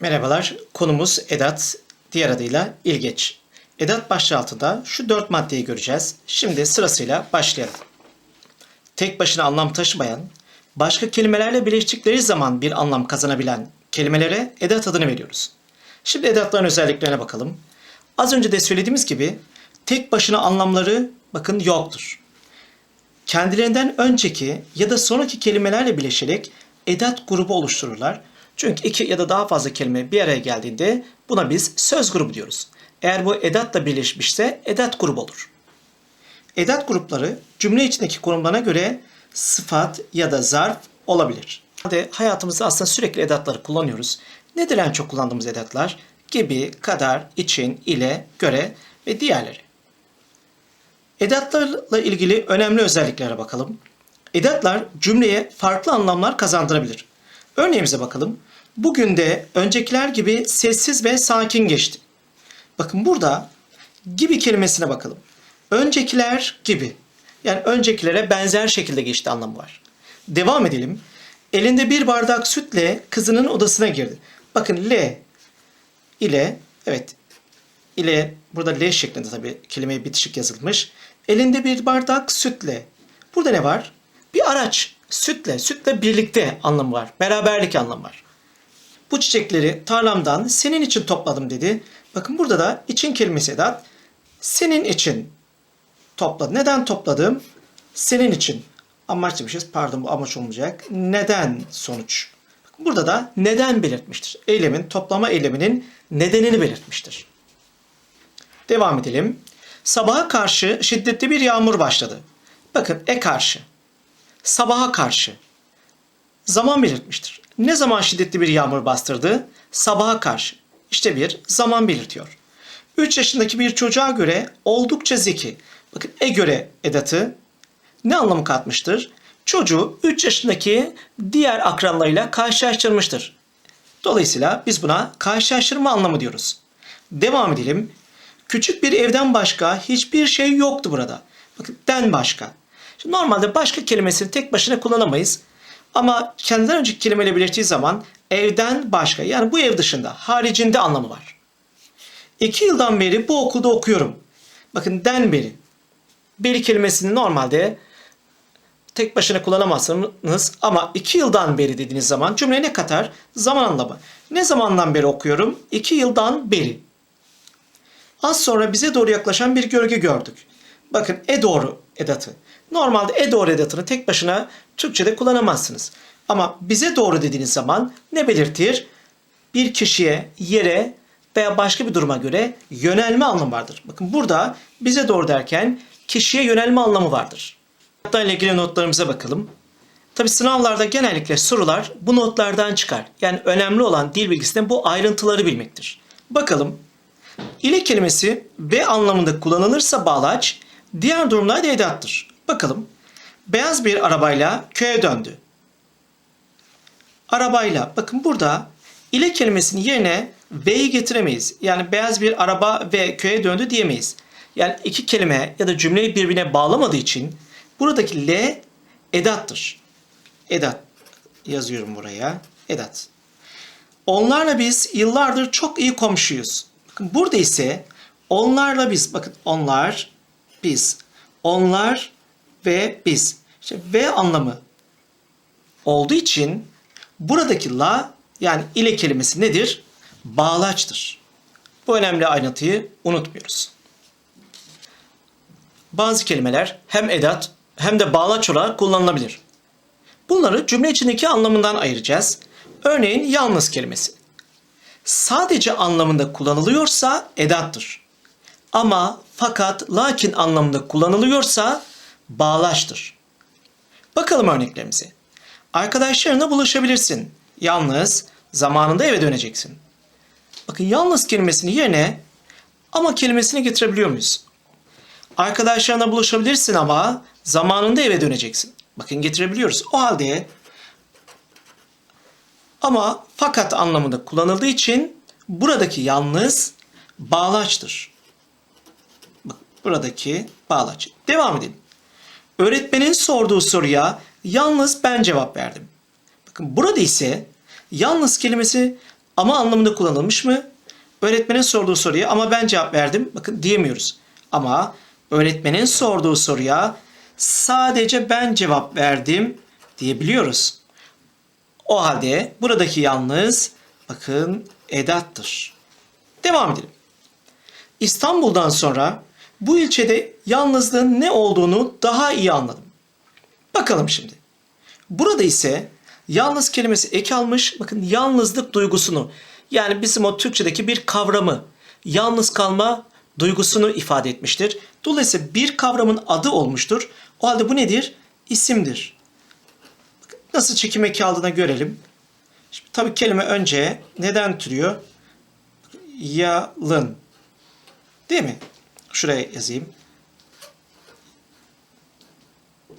Merhabalar, konumuz edat, diğer adıyla ilgeç. Edat başlığı altında şu dört maddeyi göreceğiz. Şimdi sırasıyla başlayalım. Tek başına anlam taşımayan, başka kelimelerle birleştikleri zaman bir anlam kazanabilen kelimelere edat adını veriyoruz. Şimdi edatların özelliklerine bakalım. Az önce de söylediğimiz gibi tek başına anlamları bakın yoktur. Kendilerinden önceki ya da sonraki kelimelerle birleşerek edat grubu oluştururlar. Çünkü iki ya da daha fazla kelime bir araya geldiğinde buna biz söz grubu diyoruz. Eğer bu edatla birleşmişse edat grubu olur. Edat grupları cümle içindeki konumlarına göre sıfat ya da zarf olabilir. Hadi hayatımızda aslında sürekli edatları kullanıyoruz. Nedir en çok kullandığımız edatlar? Gibi, kadar, için, ile, göre ve diğerleri. Edatlarla ilgili önemli özelliklere bakalım. Edatlar cümleye farklı anlamlar kazandırabilir. Örneğimize bakalım. Bugün de öncekiler gibi sessiz ve sakin geçti. Bakın burada gibi kelimesine bakalım. Öncekiler gibi. Yani öncekilere benzer şekilde geçti anlamı var. Devam edelim. Elinde bir bardak sütle kızının odasına girdi. Bakın L ile evet ile burada L şeklinde tabii kelimeye bitişik yazılmış. Elinde bir bardak sütle. Burada ne var? Bir araç. Sütle, sütle birlikte anlamı var. Beraberlik anlamı var. Bu çiçekleri tarlamdan senin için topladım dedi. Bakın burada da için kelimesi edat. Senin için topladı. Neden topladım? Senin için. Amaç demişiz. Pardon bu amaç olmayacak. Neden sonuç. Bakın Burada da neden belirtmiştir. Eylemin, toplama eyleminin nedenini belirtmiştir. Devam edelim. Sabaha karşı şiddetli bir yağmur başladı. Bakın e karşı. Sabaha karşı. Zaman belirtmiştir. Ne zaman şiddetli bir yağmur bastırdı? Sabaha karşı. İşte bir zaman belirtiyor. 3 yaşındaki bir çocuğa göre oldukça zeki. Bakın e göre edatı ne anlamı katmıştır? Çocuğu 3 yaşındaki diğer akranlarıyla karşılaştırmıştır. Dolayısıyla biz buna karşılaştırma anlamı diyoruz. Devam edelim. Küçük bir evden başka hiçbir şey yoktu burada. Bakın den başka. Şimdi normalde başka kelimesini tek başına kullanamayız. Ama kendinden önceki kelimeyle birleştiği zaman evden başka yani bu ev dışında haricinde anlamı var. İki yıldan beri bu okulda okuyorum. Bakın den beri. Beri kelimesini normalde tek başına kullanamazsınız ama iki yıldan beri dediğiniz zaman cümle ne katar? Zaman anlamı. Ne zamandan beri okuyorum? İki yıldan beri. Az sonra bize doğru yaklaşan bir gölge gördük. Bakın e doğru edatı. Normalde e doğru edatını tek başına Türkçe'de kullanamazsınız. Ama bize doğru dediğiniz zaman ne belirtir? Bir kişiye, yere veya başka bir duruma göre yönelme anlamı vardır. Bakın burada bize doğru derken kişiye yönelme anlamı vardır. Hatta ile ilgili notlarımıza bakalım. Tabi sınavlarda genellikle sorular bu notlardan çıkar. Yani önemli olan dil bilgisinde bu ayrıntıları bilmektir. Bakalım. İle kelimesi ve anlamında kullanılırsa bağlaç, diğer durumlarda edattır. Bakalım. Beyaz bir arabayla köye döndü. Arabayla. Bakın burada ile kelimesinin yerine ve'yi getiremeyiz. Yani beyaz bir araba ve köye döndü diyemeyiz. Yani iki kelime ya da cümleyi birbirine bağlamadığı için buradaki le edattır. Edat yazıyorum buraya. Edat. Onlarla biz yıllardır çok iyi komşuyuz. Bakın burada ise onlarla biz bakın onlar biz. Onlar ve biz. İşte ve anlamı olduğu için buradaki la yani ile kelimesi nedir? Bağlaçtır. Bu önemli ayrıntıyı unutmuyoruz. Bazı kelimeler hem edat hem de bağlaç olarak kullanılabilir. Bunları cümle içindeki anlamından ayıracağız. Örneğin yalnız kelimesi. Sadece anlamında kullanılıyorsa edattır. Ama fakat lakin anlamında kullanılıyorsa bağlaçtır. Bakalım örneklerimize. Arkadaşlarına buluşabilirsin. Yalnız zamanında eve döneceksin. Bakın yalnız kelimesini yerine ama kelimesini getirebiliyor muyuz? Arkadaşlarına buluşabilirsin ama zamanında eve döneceksin. Bakın getirebiliyoruz. O halde ama fakat anlamında kullanıldığı için buradaki yalnız bağlaçtır. Buradaki bağlaç. Devam edelim. Öğretmenin sorduğu soruya yalnız ben cevap verdim. Bakın burada ise yalnız kelimesi ama anlamında kullanılmış mı? Öğretmenin sorduğu soruya ama ben cevap verdim. Bakın diyemiyoruz. Ama öğretmenin sorduğu soruya sadece ben cevap verdim diyebiliyoruz. O halde buradaki yalnız bakın edattır. Devam edelim. İstanbul'dan sonra bu ilçede yalnızlığın ne olduğunu daha iyi anladım. Bakalım şimdi. Burada ise yalnız kelimesi ek almış. Bakın yalnızlık duygusunu yani bizim o Türkçedeki bir kavramı yalnız kalma duygusunu ifade etmiştir. Dolayısıyla bir kavramın adı olmuştur. O halde bu nedir? İsimdir. Nasıl çekim eki aldığını görelim. Şimdi tabii kelime önce neden türüyor? Yalın. Değil mi? Şuraya yazayım.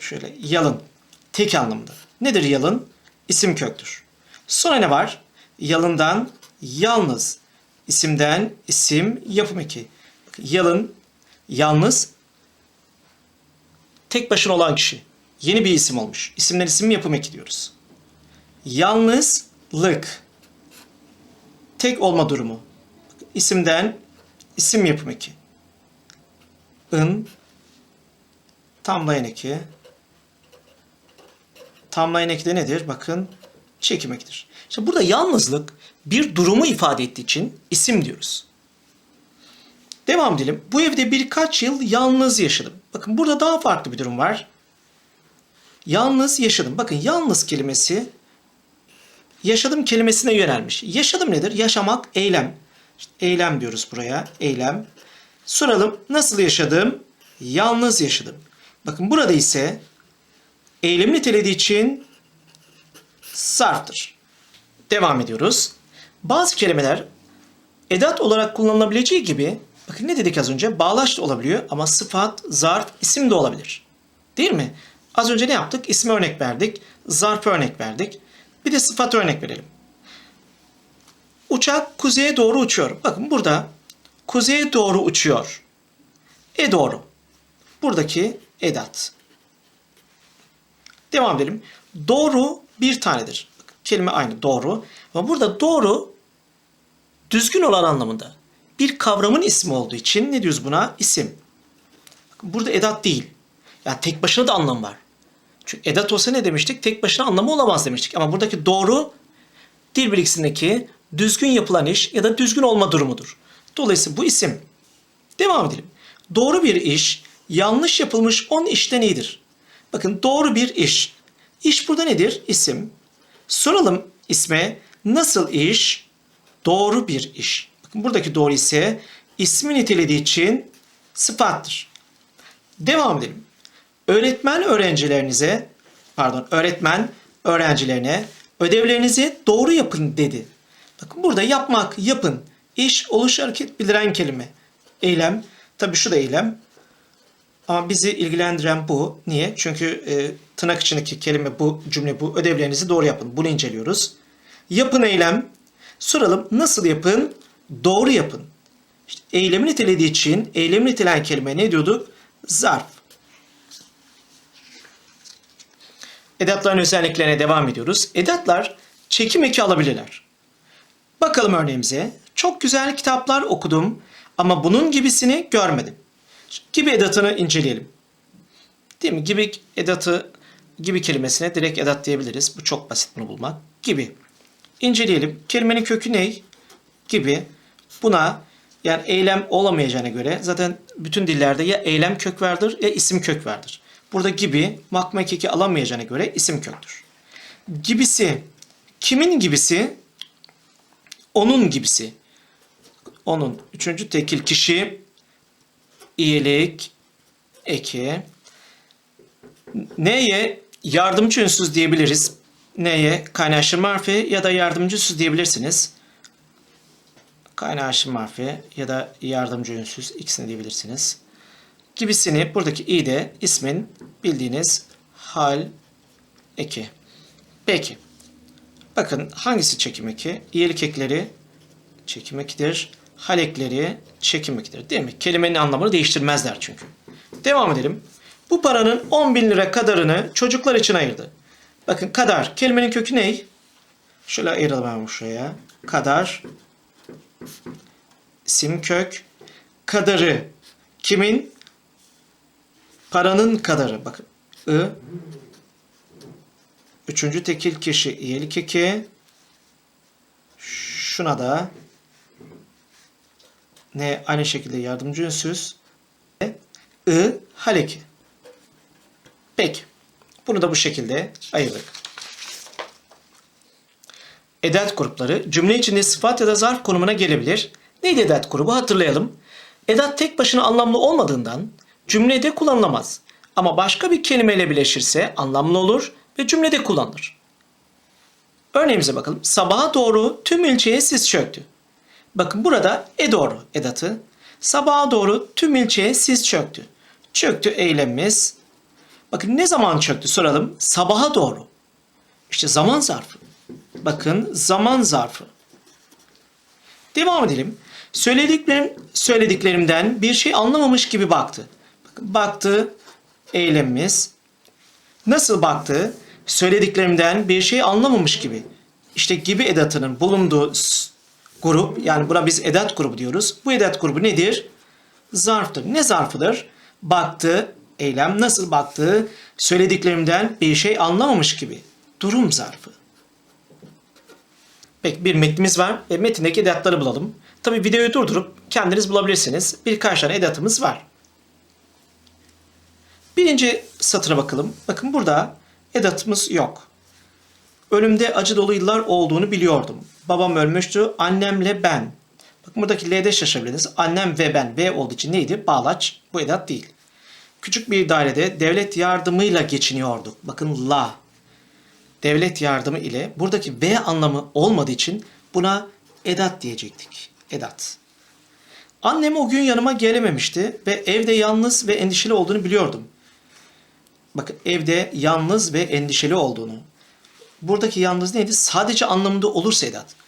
Şöyle yalın. Tek anlamda. Nedir yalın? İsim köktür. Sonra ne var? Yalından yalnız. İsimden isim yapım eki. Yalın, yalnız, tek başına olan kişi. Yeni bir isim olmuş. İsimden isim yapım eki diyoruz. Yalnızlık. Tek olma durumu. İsimden isim yapım eki. In tamlayan eki. Tamlayan eki de nedir? Bakın çekim ekidir. Şimdi burada yalnızlık bir durumu ifade ettiği için isim diyoruz. Devam edelim. Bu evde birkaç yıl yalnız yaşadım. Bakın burada daha farklı bir durum var. Yalnız yaşadım. Bakın yalnız kelimesi yaşadım kelimesine yönelmiş. Yaşadım nedir? Yaşamak, eylem. İşte eylem diyoruz buraya. Eylem. Soralım nasıl yaşadım? Yalnız yaşadım. Bakın burada ise eylemi nitelediği için zarftır. Devam ediyoruz. Bazı kelimeler edat olarak kullanılabileceği gibi bakın ne dedik az önce? Bağlaç da olabiliyor ama sıfat, zarf, isim de olabilir. Değil mi? Az önce ne yaptık? İsme örnek verdik. Zarfa örnek verdik. Bir de sıfat örnek verelim. Uçak kuzeye doğru uçuyor. Bakın burada kuzeye doğru uçuyor. E doğru. Buradaki edat. Devam edelim. Doğru bir tanedir. Kelime aynı doğru. Ama burada doğru düzgün olan anlamında. Bir kavramın ismi olduğu için ne diyoruz buna? İsim. Burada edat değil. Yani tek başına da anlam var. Çünkü edat olsa ne demiştik? Tek başına anlamı olamaz demiştik. Ama buradaki doğru dil bilgisindeki düzgün yapılan iş ya da düzgün olma durumudur. Dolayısıyla bu isim. Devam edelim. Doğru bir iş yanlış yapılmış 10 işten iyidir. Bakın doğru bir iş. İş burada nedir? İsim. Soralım isme nasıl iş? Doğru bir iş. Bakın buradaki doğru ise ismi nitelediği için sıfattır. Devam edelim. Öğretmen öğrencilerinize, pardon öğretmen öğrencilerine ödevlerinizi doğru yapın dedi. Bakın burada yapmak, yapın, iş, oluş, hareket bildiren kelime. Eylem, tabii şu da eylem. Ama bizi ilgilendiren bu. Niye? Çünkü e, tırnak içindeki kelime bu, cümle bu. Ödevlerinizi doğru yapın. Bunu inceliyoruz. Yapın eylem. Soralım nasıl yapın? Doğru yapın. İşte eylemi nitelediği için eylemi nitelen kelime ne diyorduk? Zarf. Edatların özelliklerine devam ediyoruz. Edatlar çekim eki alabilirler. Bakalım örneğimize. Çok güzel kitaplar okudum ama bunun gibisini görmedim. Gibi edatını inceleyelim. Değil mi? Gibi edatı gibi kelimesine direkt edat diyebiliriz. Bu çok basit bunu bulmak. Gibi. İnceleyelim. Kelimenin kökü ne? Gibi. Buna yani eylem olamayacağına göre zaten bütün dillerde ya eylem kök vardır ya isim kök vardır. Burada gibi makmak eki alamayacağına göre isim köktür. Gibisi kimin gibisi? Onun gibisi. Onun üçüncü tekil kişi iyilik eki neye yardımcı ünsüz diyebiliriz. Neye kaynaştırma harfi ya da yardımcı ünsüz diyebilirsiniz. Kaynaştırma harfi ya da yardımcı ünsüz ikisini diyebilirsiniz. Gibisini buradaki i de ismin bildiğiniz hal eki. Peki. Bakın hangisi çekim eki? İyilik ekleri çekim ekidir. Hal ekleri çekim ekidir. Değil mi? Kelimenin anlamını değiştirmezler çünkü. Devam edelim. Bu paranın 10 bin lira kadarını çocuklar için ayırdı. Bakın kadar. Kelimenin kökü ne? Şöyle ayıralım hemen şuraya. Kadar. İsim kök. Kadarı. Kimin? Paranın kadarı. Bakın. I. Üçüncü tekil kişi. İyelik eki. Şuna da ne aynı şekilde yardımcı ünsüz. I haleki. Peki. Bunu da bu şekilde ayırdık. Edat grupları cümle içinde sıfat ya da zarf konumuna gelebilir. Neydi edat grubu hatırlayalım. Edat tek başına anlamlı olmadığından cümlede kullanılamaz. Ama başka bir kelimeyle birleşirse anlamlı olur ve cümlede kullanılır. Örneğimize bakalım. Sabaha doğru tüm ilçeye sis çöktü. Bakın burada e doğru edatı. Sabaha doğru tüm ilçeye sis çöktü. Çöktü eylemimiz. Bakın ne zaman çöktü soralım. Sabaha doğru. İşte zaman zarfı. Bakın zaman zarfı. Devam edelim. Söylediklerim, söylediklerimden bir şey anlamamış gibi baktı. Bakın baktı eylemimiz. Nasıl baktı? Söylediklerimden bir şey anlamamış gibi. İşte gibi edatının bulunduğu grup yani buna biz edat grubu diyoruz. Bu edat grubu nedir? Zarftır. Ne zarfıdır? Baktı, eylem nasıl baktı? Söylediklerimden bir şey anlamamış gibi. Durum zarfı. Peki bir metnimiz var ve metindeki edatları bulalım. Tabi videoyu durdurup kendiniz bulabilirsiniz. Birkaç tane edatımız var. Birinci satıra bakalım. Bakın burada edatımız yok. Ölümde acı dolu yıllar olduğunu biliyordum. Babam ölmüştü, annemle ben. Bakın buradaki L'de şaşırabilirsiniz. Annem ve ben. V olduğu için neydi? Bağlaç. Bu edat değil. Küçük bir dairede devlet yardımıyla geçiniyorduk. Bakın la. Devlet yardımı ile buradaki V anlamı olmadığı için buna edat diyecektik. Edat. Annem o gün yanıma gelememişti ve evde yalnız ve endişeli olduğunu biliyordum. Bakın evde yalnız ve endişeli olduğunu. Buradaki yalnız neydi? Sadece anlamında olursa edat.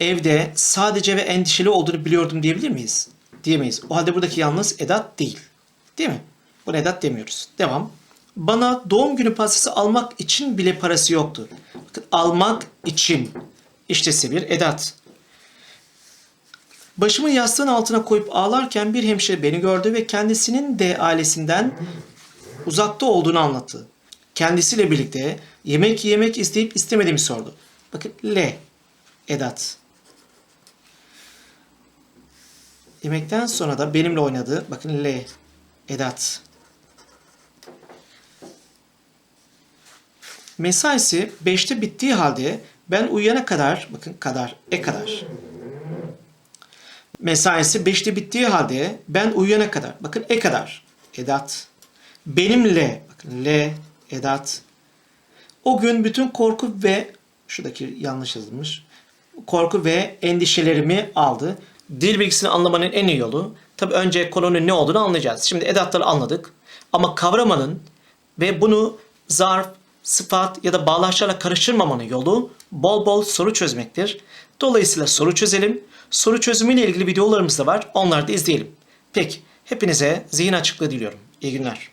Evde sadece ve endişeli olduğunu biliyordum diyebilir miyiz? Diyemeyiz. O halde buradaki yalnız edat değil. Değil mi? Buna edat demiyoruz. Devam. Bana doğum günü pastası almak için bile parası yoktu. Bakın almak için. İşte bir edat. Başımı yastığın altına koyup ağlarken bir hemşire beni gördü ve kendisinin de ailesinden uzakta olduğunu anlattı. Kendisiyle birlikte yemek yemek isteyip istemediğimi sordu. Bakın L edat. Yemekten sonra da benimle oynadı. Bakın L edat. Mesaisi 5'te bittiği halde ben uyuyana kadar bakın kadar e kadar. Mesaisi 5'te bittiği halde ben uyuyana kadar bakın e kadar edat. Benimle bakın L edat. O gün bütün korku ve şuradaki yanlış yazılmış. Korku ve endişelerimi aldı. Dil bilgisini anlamanın en iyi yolu tabi önce konunun ne olduğunu anlayacağız. Şimdi edatları anladık ama kavramanın ve bunu zarf, sıfat ya da bağlaçlarla karıştırmamanın yolu bol bol soru çözmektir. Dolayısıyla soru çözelim. Soru çözümüyle ilgili videolarımız da var. Onları da izleyelim. Peki hepinize zihin açıklığı diliyorum. İyi günler.